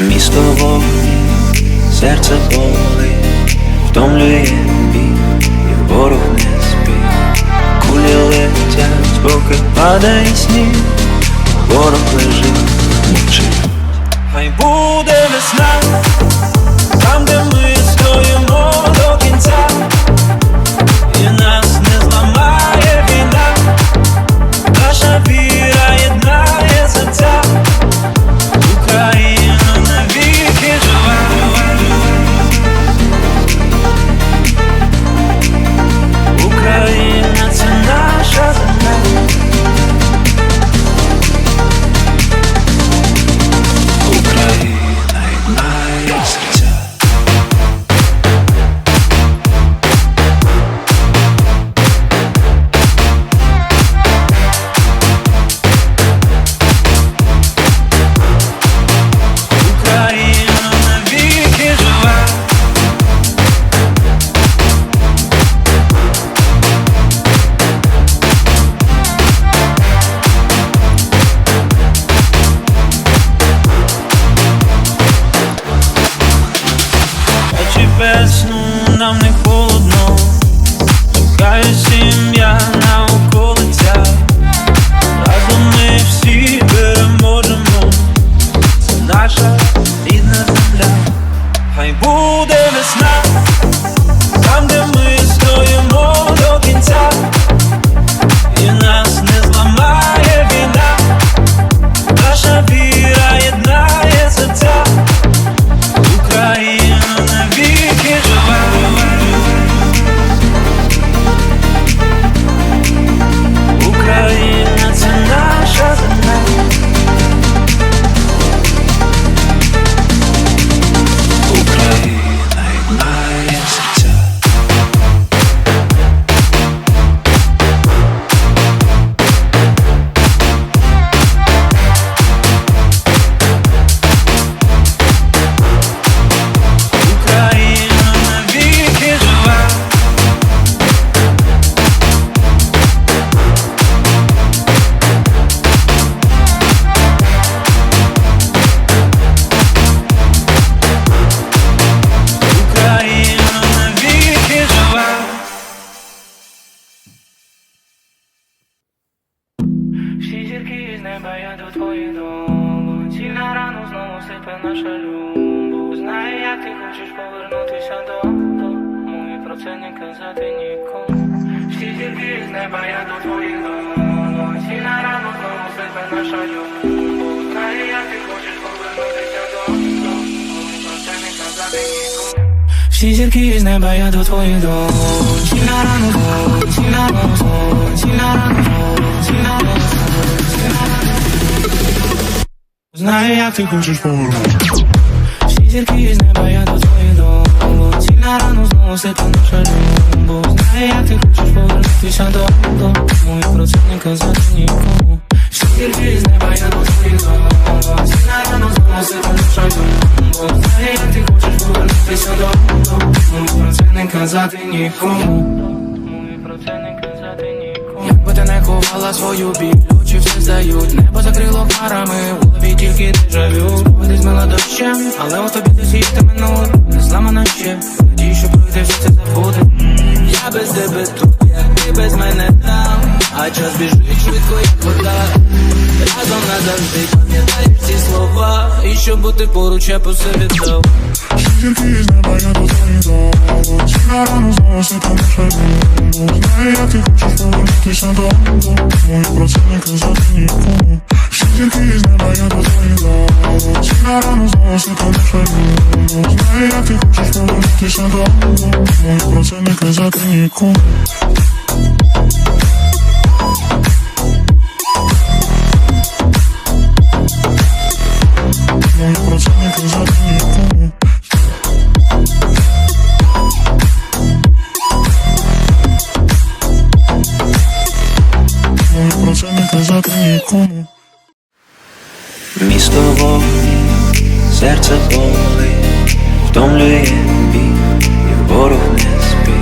Місто вогні, серце боли, втомлює бій, і ворог не спить. Кулі летять, поки падає сніг, ворог лежить, мовчить. Хай буде весна, буде весна, наша любов Знаю, як ти хочеш повернутися додому І про це не казати нікому Всі зірки з неба я до твоїх долонь на рану знову сипе наша любов Знаю, як ти хочеш повернутися додому І про це не казати нікому всі зірки з неба я до твоїх долонь Сі на рану зло, сі на рану зло, сі на рану зло, сі на рану Знаю, як ти хочеш повернути Всі зірки з неба я до твоїх долонь Сі на рану знову сипе наша любов Знаю, як ти хочеш повернутися додому І про це не казати нікому Всі зірки з неба я до твоїх долонь Сі на рану знову сипе наша любов Знаю, як ти хочеш повернутися додому І про це не казати нікому Якби ти не ховала свою біль, очі все здають Небо закрило голові тільки дежавю Води змила дощем, але у тобі десь їсти минуло. Не зламана ще, надію, що пройде все це забуде. Я без тебе тут, як ти без мене там. А час біжить швидко, як вода. Разом назавжди пам'ятаєш ці слова. І щоб бути поруч, я по собі дав. Зірки з неба я до твоїх долонь на рану знову сипе наша любов Знаю, як ти хочеш повернутися додому. І про це не Всі зірки з неба я до твоїх долонь на рану знову наша любов Знаю, як ти хочеш повернутися додому І про це не казати нікому І про це не казати нікому І про це не казати нікому Місто вогні, серце болить, втомлює бій, і ворог не спить.